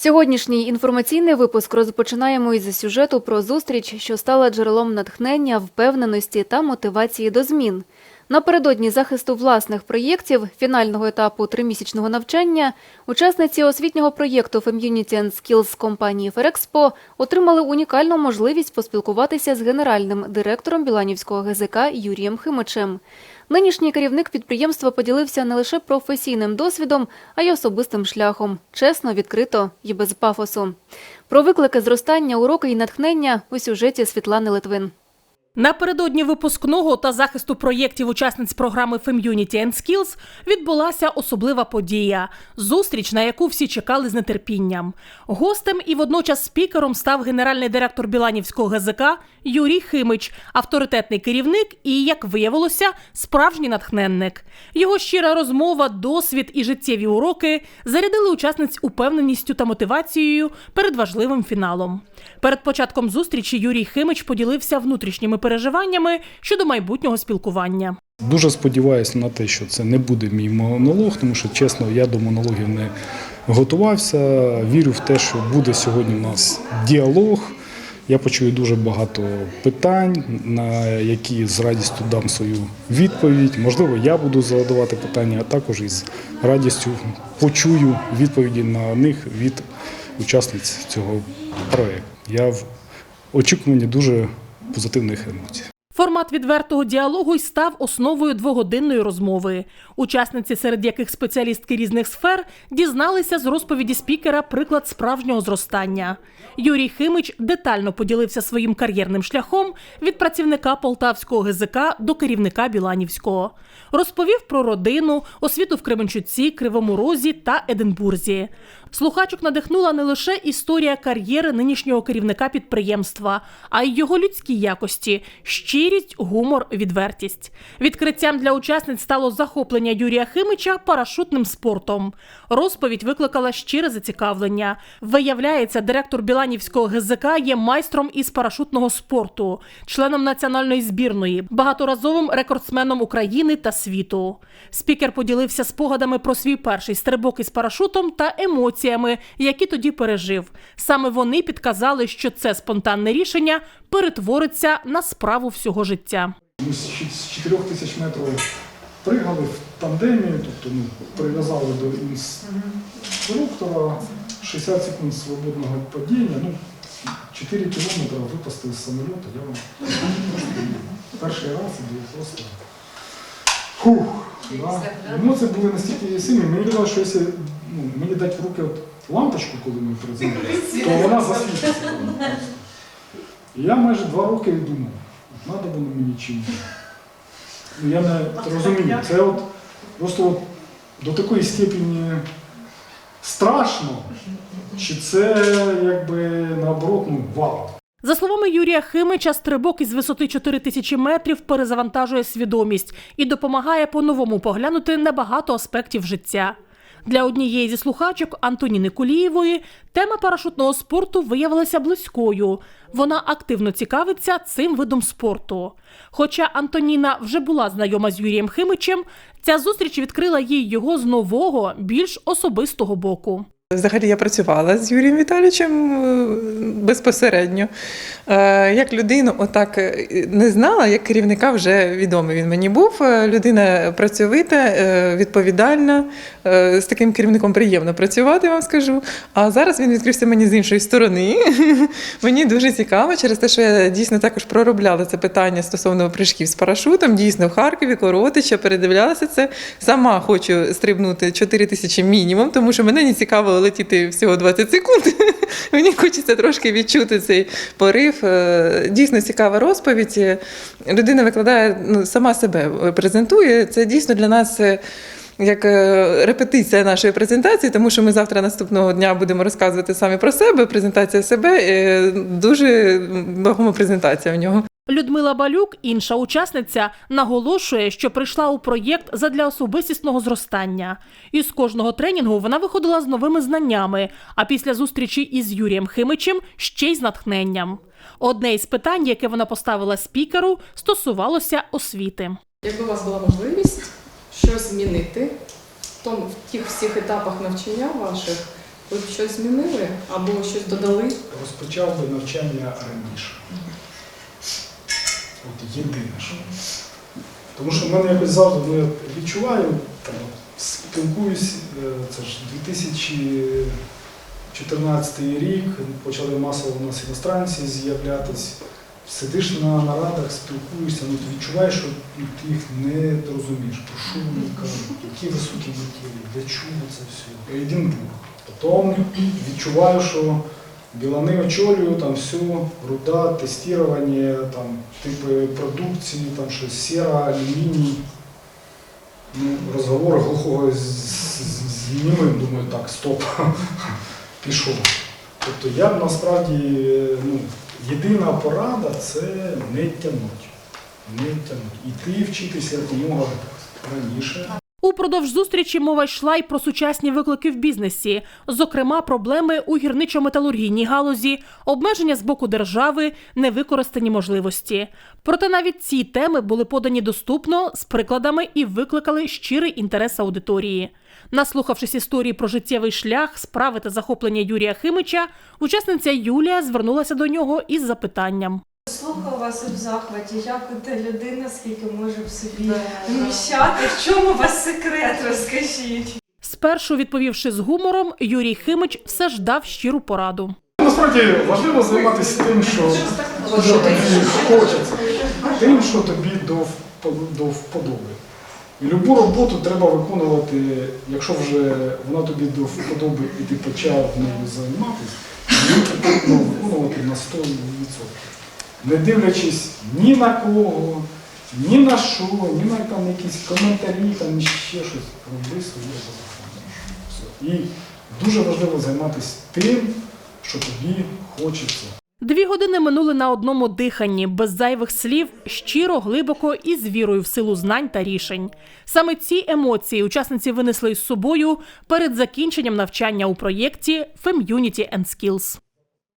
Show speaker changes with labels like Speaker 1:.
Speaker 1: Сьогоднішній інформаційний випуск розпочинаємо із сюжету про зустріч, що стала джерелом натхнення, впевненості та мотивації до змін. Напередодні захисту власних проєктів фінального етапу тримісячного навчання учасниці освітнього проєкту Community and Skills компанії Ферекспо отримали унікальну можливість поспілкуватися з генеральним директором Біланівського ГЗК Юрієм Химичем. Нинішній керівник підприємства поділився не лише професійним досвідом, а й особистим шляхом, чесно, відкрито і без пафосу. Про виклики зростання, уроки і натхнення у сюжеті Світлани Литвин.
Speaker 2: Напередодні випускного та захисту проєктів учасниць програми Femunity and Skills відбулася особлива подія – зустріч, на яку всі чекали з нетерпінням. Гостем і водночас спікером став генеральний директор Біланівського ГЗК Юрій Химич, авторитетний керівник і, як виявилося, справжній натхненник. Його щира розмова, досвід і життєві уроки зарядили учасниць упевненістю та мотивацією перед важливим фіналом. Перед початком зустрічі Юрій Химич поділився внутрішніми переживаннями щодо майбутнього спілкування.
Speaker 3: Дуже сподіваюся на те, що це не буде мій монолог, тому що чесно, я до монологів не готувався. Вірю в те, що буде сьогодні у нас діалог. Я почую дуже багато питань, на які з радістю дам свою відповідь. Можливо, я буду задавати питання, а також із радістю почую відповіді на них від учасниць цього проєкту. Я в очікуванні дуже позитивних емоцій.
Speaker 2: Формат відвертого діалогу й став основою двогодинної розмови. Учасниці, серед яких спеціалістки різних сфер, дізналися з розповіді спікера приклад справжнього зростання. Юрій Химич детально поділився своїм кар'єрним шляхом від працівника Полтавського ГЗК до керівника Біланівського. Розповів про родину, освіту в Кременчуці, Кривому Розі та Единбурзі. Слухачок надихнула не лише історія кар'єри нинішнього керівника підприємства, а й його людські якості щирість, гумор, відвертість. Відкриттям для учасниць стало захоплення Юрія Химича парашутним спортом. Розповідь викликала щире зацікавлення. Виявляється, директор Біланівського ГЗК є майстром із парашутного спорту, членом національної збірної, багаторазовим рекордсменом України та світу. Спікер поділився спогадами про свій перший стрибок із парашутом та емоціями, які тоді пережив. Саме вони підказали, що це спонтанне рішення перетвориться на справу всього життя.
Speaker 3: Ми з 4 тисяч метрів пригали в тандемі, тобто ну, прив'язали до інструктора 60 секунд свободного падіння. Ну, 4 кілометри випасти з самоліта. Я вам перший раз і просто. Фух, да. Емоції були настільки сильні. Мені казали, що якщо ну, мені дати в руки от лампочку, коли ми приземлилися, то вона засвітиться. Я майже два роки думав, треба було мені чи ні. Ну, я не розумію. Це от просто от до такої степені страшно, чи це якби наоборот, ну вау.
Speaker 2: За словами Юрія Химича, стрибок із висоти 4 тисячі метрів перезавантажує свідомість і допомагає по-новому поглянути на багато аспектів життя. Для однієї зі слухачок Антоніни Кулієвої тема парашутного спорту виявилася близькою. Вона активно цікавиться цим видом спорту. Хоча Антоніна вже була знайома з Юрієм Химичем, ця зустріч відкрила їй його з нового, більш особистого боку.
Speaker 4: Взагалі я працювала з Юрієм Віталійовичем е, безпосередньо. Е, Як людину отак е, не знала, як керівника вже відомий він мені був. Людина працьовита, відповідальна. З таким керівником приємно працювати, вам скажу. А зараз він відкрився мені з іншої сторони. Мені дуже цікаво через те, що я дійсно також проробляла це питання стосовно прыжків з парашутом. Дійсно, в Харкові, Коротича, передивлялася це. Сама хочу стрибнути 4 тисячі мінімум, тому що мене не цікаво летіти всього 20 секунд. Мені хочеться трошки відчути цей порив. Е, Дійсно цікава розповідь. Людина викладає ну, сама себе презентує. Це дійсно для нас. е, Як е, репетиція нашої презентації, тому що ми завтра наступного дня будемо розказувати самі про себе. Презентація себе е, дуже вагома презентація в нього.
Speaker 2: Людмила Балюк, інша учасниця, наголошує, що прийшла у проєкт задля особистісного зростання. І з кожного тренінгу вона виходила з новими знаннями, а після зустрічі із Юрієм Химичем ще й з натхненням. Одне із питань, яке вона поставила спікеру, стосувалося освіти.
Speaker 5: Якби у вас була можливість щось змінити в тому в тих всіх етапах навчання ваших, Ви б щось змінили або щось додали?
Speaker 3: Розпочав би навчання раніше. От єдине, що. Тому що в мене якось завжди ну, я відчуваю, там, спілкуюсь, е, це ж 2014 рік, почали масово у нас іностранці з'являтись. Сидиш на нарадах, спілкуєшся, ну ти відчуваєш, що ну, ти їх не розумієш, про що вони кажуть, які високі мотиви, для чого це все. Единбург. Потім відчуваю, що Білани очолюю, там все, руда, тестування, там, типи продукції, там щось сіра, алюміній. Ну, розговор глухого з, німим, думаю, так, стоп, пішов. Тобто я насправді, ну, єдина порада це не тягнути. Не тягнути. Іти вчитися якомога раніше.
Speaker 2: Упродовж зустрічі мова йшла й про сучасні виклики в бізнесі, зокрема, проблеми у гірничо-металургійній галузі, обмеження з боку держави, невикористані можливості. Проте навіть ці теми були подані доступно з прикладами і викликали щирий інтерес аудиторії. Наслухавшись історії про життєвий шлях, справи та захоплення Юрія Химича, учасниця Юлія звернулася до нього із запитанням.
Speaker 6: Слухаю вас в захваті, як та людина, скільки може в собі вміщати. В чому у вас секрет, розкажіть?
Speaker 2: Спершу відповівши з гумором, Юрій Химич все ж дав щиру пораду.
Speaker 3: Насправді важливо займатися тим, що, що тобі хочеться, тим, що тобі до, до вподоби. І любу роботу треба виконувати, якщо вже вона тобі до вподоби і ти почав нею займатися, її потрібно виконувати на 100%. Не дивлячись ні на кого, ні на що, ні на там якісь коментарі, там ще щось. Роби своє. Все. І дуже важливо займатися тим, що тобі хочеться.
Speaker 2: Дві години минули на одному диханні, без зайвих слів, щиро, глибоко і з вірою в силу знань та рішень. Саме ці емоції учасниці винесли із собою перед закінченням навчання у проєкті Femунity and Skills.